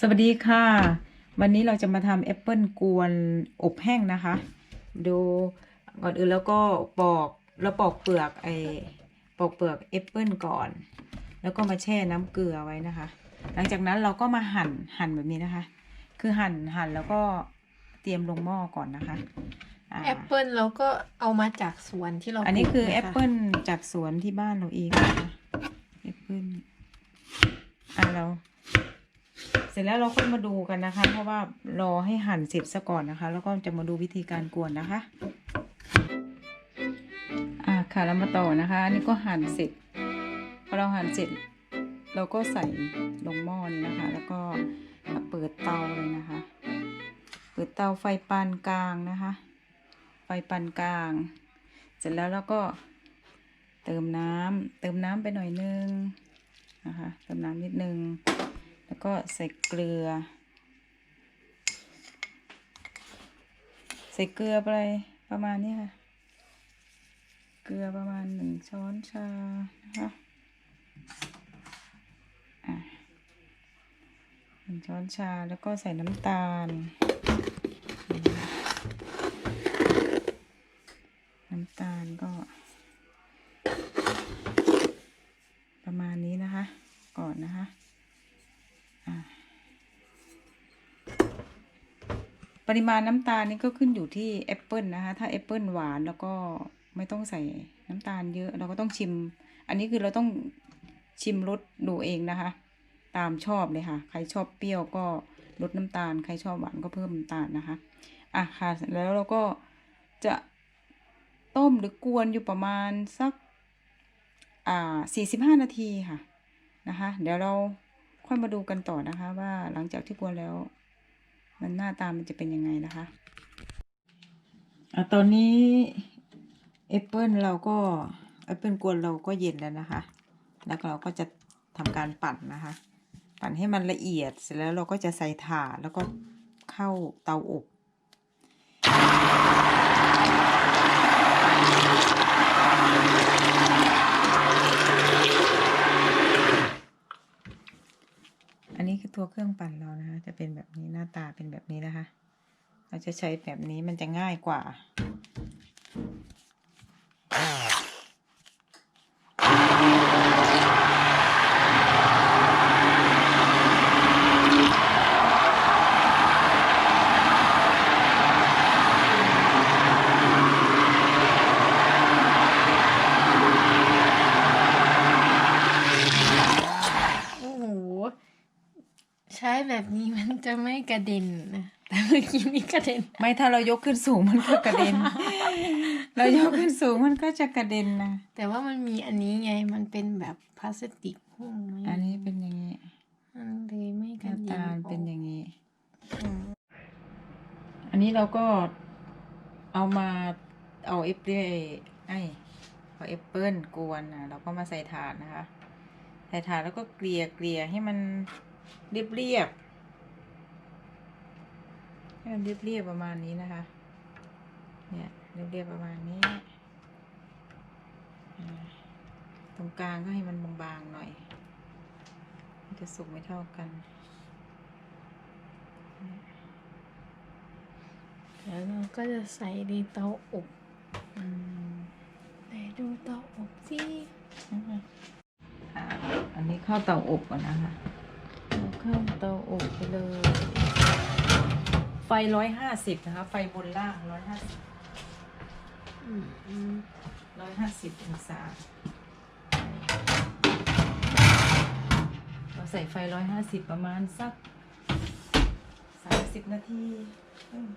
สวัสดีค่ะ วันนี้เราจะมาทำแอปเปิลกวนอบแห้งนะคะ ดูก่อนอื่นแล้วก็ปอกแล้วปอกเปลือกไอปอกเปลือกแอปเปิลก่อน แล้วก็มาแช่น้ำเกลือไว้นะคะ หลังจากนั้นเราก็มาหั่นหั่นแบบนี้นะคะ คือหั่นหั่นแล้วก็เตรียมลงหม้อก่อนนะคะาแอปเปิลเราก็เอามาจากสวนที่เราอันนี้คือปลูกแอนะะปเปิลจากสวนที่บ้านเราเองนะคะแอปเปิลอะเรา เสร็จแล้วเราค่อยมาดูกันนะคะ เพราะว่ารอให้หั่นเสร็จซะก่อนนะคะ แล้วก็จะมาดูวิธีการกวนนะคะอ่าค่ะเรามาต่อนะคะอันนี้ก็หั่นเสร็จพอเราหั่นเสร็จ เราก็ใส่ลงหม้อนี้นะคะ แล้วก็เปิดเตาเลยนะคะ เปิดเตาไฟปานกลางนะคะ ไฟปานกลาง เสร็จแล้วเราก็เติมน้ำเติมน้ำไปหน่อยนึงนะคะ เติมน้ำนิดนึง แล้วก็ใส่เกลือ ใส่เกลือไปประมาณนี้ค่ะ เกลือประมาณหนึ่งช้อนชานะคะหนึ่งช้อนชาแล้วก็ใส่น้ำตาล น้ำตาลก็ ประมาณนี้นะคะ ก่อนนะคะ ปริมาณน้ำตาลนี่ก็ขึ้นอยู่ที่แอปเปิลนะคะ ถ้าแอปเปิลหวานแล้วก็ไม่ต้องใส่น้ำตาลเยอะ เราก็ต้องชิม อันนี้คือเราต้องชิมรสดูเองนะคะ ตามชอบเลยค่ะ ใครชอบเปรี้ยวก็ลดน้ำตาล ใครชอบหวานก็เพิ่มน้ำตาลนะคะ อะค่ะ แล้วเราก็จะต้มหรือกวนอยู่ประมาณสัก อ่าสี่สิบห้านาทีค่ะ นะคะ เดี๋ยวเราค่อยมาดูกันต่อนะคะ ว่าหลังจากที่กวนแล้ว มันหน้าตามันจะเป็นยังไงนะคะอะตอนนี้แอปเปิลเราก็แอปเปิลกวนเราก็เย็นแล้วนะคะ แล้วเราก็จะทำการปั่นนะคะ ปั่นให้มันละเอียดเสร็จแล้วเราก็จะใส่ถ่านแล้วก็เข้าเตาอบ อันนี้คือตัวเครื่องปั่นเรานะคะ จะเป็นแบบนี้หน้าตาเป็นแบบนี้นะคะ เราจะใช้แบบนี้มันจะง่ายกว่า โอ้โห ใช้ แบบนี้มันจะไม่กระเด็นนะแต่เมื่อกี้นี่กระเด็น ไม่ถ้าเรายกขึ้นสูงมันก็กระเด็น เรายกขึ้นสูงมันก็จะกระเด็นนะแต่ว่ามันมีอันนี้ไงมันเป็นแบบพลาสติกหุ้มไว้อันนี้เป็นอย่างนี้มันเลยไม่หกระน้าเด็นตามันเป็นอย่างนี้อืมอันนี้เราก็เอามาเอาเอฟเไอเอาแอปเปิลกวนนะเราก็มาใส่ถาดนะคะ ใส่ถาดแล้วก็เกลี่ยเกลี่ยให้มัน เรียบเรียบๆให้มันเรียบเรียบๆประมาณนี้นะคะ เนี่ยเรียบเรียบๆประมาณนี้อ่าตรงกลางก็ให้มันบางๆหน่อยมันจะสุกไม่เท่ากันแล้วเราก็จะใส่ในเตาอบอืมไหนดูเตาอบสินะคะอ่าอันนี้เข้าเตาอบก่อนนะคะ เอาเข้าเตาอบไปเลย ไฟร้อยห้าสิบนะคะ ไฟบนล่างร้อยห้าสิบอืมอืมร้อยห้าสิบองศาเราใส่ไฟร้อยห้าสิบประมาณสักสามสิบนาทีอืม